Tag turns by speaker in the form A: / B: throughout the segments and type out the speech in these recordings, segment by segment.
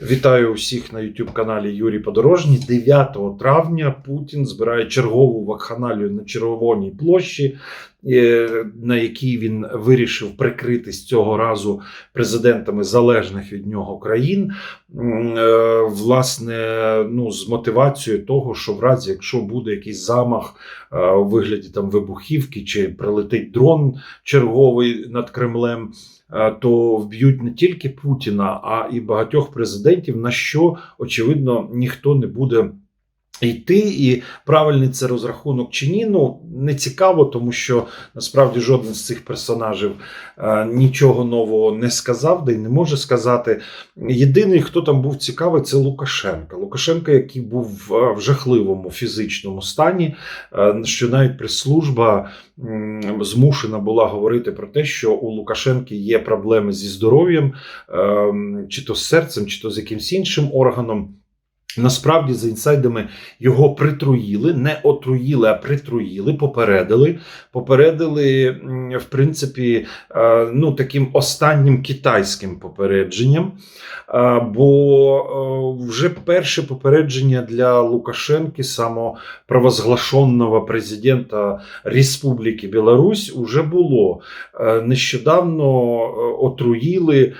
A: Вітаю усіх на youtube каналі Юрій Подорожній. 9 травня Путін збирає чергову вакханалію на Червоній площі, на якій він вирішив прикритись цього разу президентами залежних від нього країн. Е, Власне, ну з мотивацією того, що в разі, якщо буде якийсь замах е, у вигляді там вибухівки чи прилетить дрон черговий над Кремлем. е, То вб'ють не тільки Путіна, а і багатьох президентів, на що очевидно ніхто не буде йти. І правильний це розрахунок чи ні, ну не цікаво, тому що насправді жоден з цих персонажів е, нічого нового не сказав, де й не може сказати. Єдиний, хто там був цікавий, це Лукашенко. Лукашенко, який був в, в жахливому фізичному стані, е, що навіть прес-служба м, змушена була говорити про те, що у Лукашенки є проблеми зі здоров'ям, е, чи то з серцем, чи то з якимсь іншим органом. Насправді, за інсайдами, його притруїли, не отруїли, а притруїли, попередили. Попередили, в принципі, е, ну, таким останнім китайським попередженням. Е, Бо е, вже перше попередження для Лукашенки, самопровозглашеного президента Республіки Білорусь, уже було. Нещодавно отруїли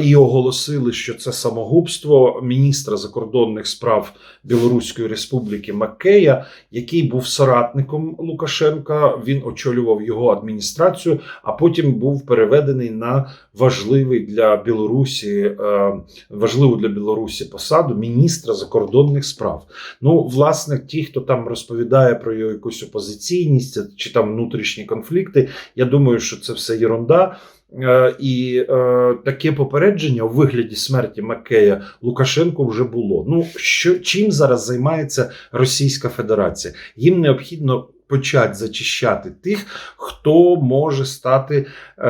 A: і оголосили, що це самогубство міністра закордонних справ Білоруської Республіки Маккея, який був соратником Лукашенка. Він очолював його адміністрацію, а потім був переведений на важливий для Білорусі, е, важливу для Білорусі посаду міністра закордонних справ. Ну, власне, ті, хто там розповідає про його якусь опозиційність чи там внутрішні конфлікти, я думаю, що це все єрунда. Е, І е, таке попередження у вигляді смерті Маккея Лукашенко вже було. Ну що чим зараз займається Російська Федерація? Їм необхідно почати зачищати тих, хто може стати е,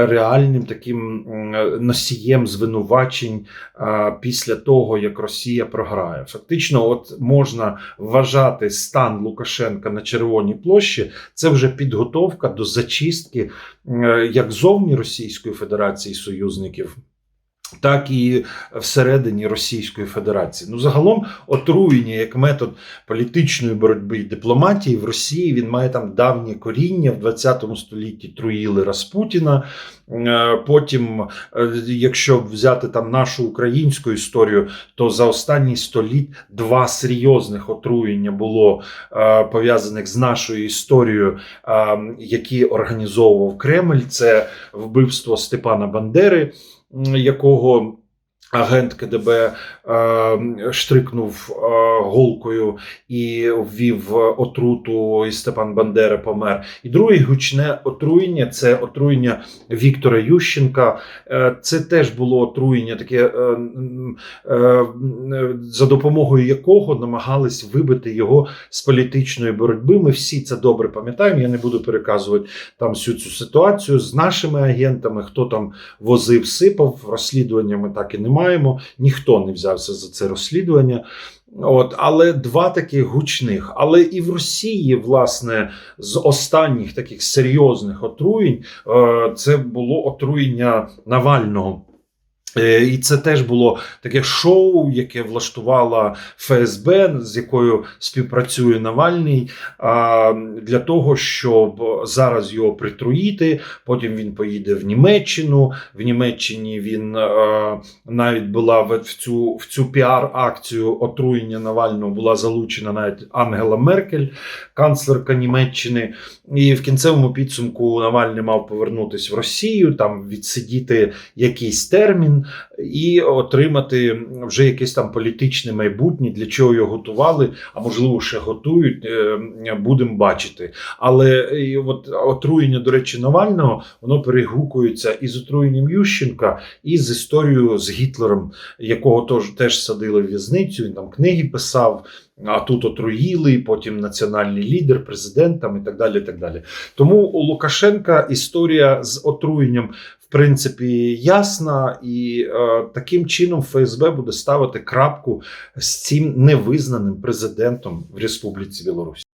A: реальним таким носієм звинувачень е, після того, як Росія програє. Фактично, от можна вважати стан Лукашенка на Червоній площі. Це вже підготовка до зачистки е, як зовні Російської Федерації союзників. Так і всередині Російської Федерації. Ну, загалом, отруєння як метод політичної боротьби і дипломатії в Росії він має там давнє коріння. В 20 столітті труїли Распутіна. Е, Потім, е, якщо взяти там нашу українську історію, то за останні століт два серйозних отруєння було е, пов'язаних з нашою історією, які організовував Кремль. Це вбивство Степана Бандери, якого агент КДБ е, штрикнув е, голкою і ввів отруту, і Степан Бандера помер. І друге гучне отруєння це отруєння Віктора Ющенка. Е, це теж було отруєння, таке, е, е, за допомогою якого намагались вибити його з політичної боротьби. Ми всі це добре пам'ятаємо. Я не буду переказувати там всю цю ситуацію з нашими агентами, хто там возив, сипав. Розслідування ми так і не маємо. Ніхто не взявся за це розслідування. От, але два таких гучних. Але і в Росії, власне, з останніх таких серйозних отруєнь е, це було отруєння Навального. Е, І це теж було таке шоу, яке влаштувала ФСБ, з якою співпрацює Навальний, для того, щоб зараз його притруїти. Потім він поїде в Німеччину. В Німеччині він навіть була в цю, в цю піар-акцію отруєння Навального була залучена навіть Ангела Меркель, канцлерка Німеччини. І в кінцевому підсумку Навальний мав повернутися в Росію, там відсидіти якийсь термін і отримати вже якесь там політичне майбутнє, для чого його готували, а можливо ще готують. е, Будемо бачити. Але е, от отруєння, до речі, Навального воно перегукується і з отруєнням Ющенка, і з історією з Гітлером, якого теж, теж садили в в'язницю. Він там книги писав. А тут отруїли, потім національний лідер, президент там і так далі. І так далі. Тому у Лукашенка історія з отруєнням в принципі ясна, і е, таким чином ФСБ буде ставити крапку з цим невизнаним президентом в Республіці Білорусь.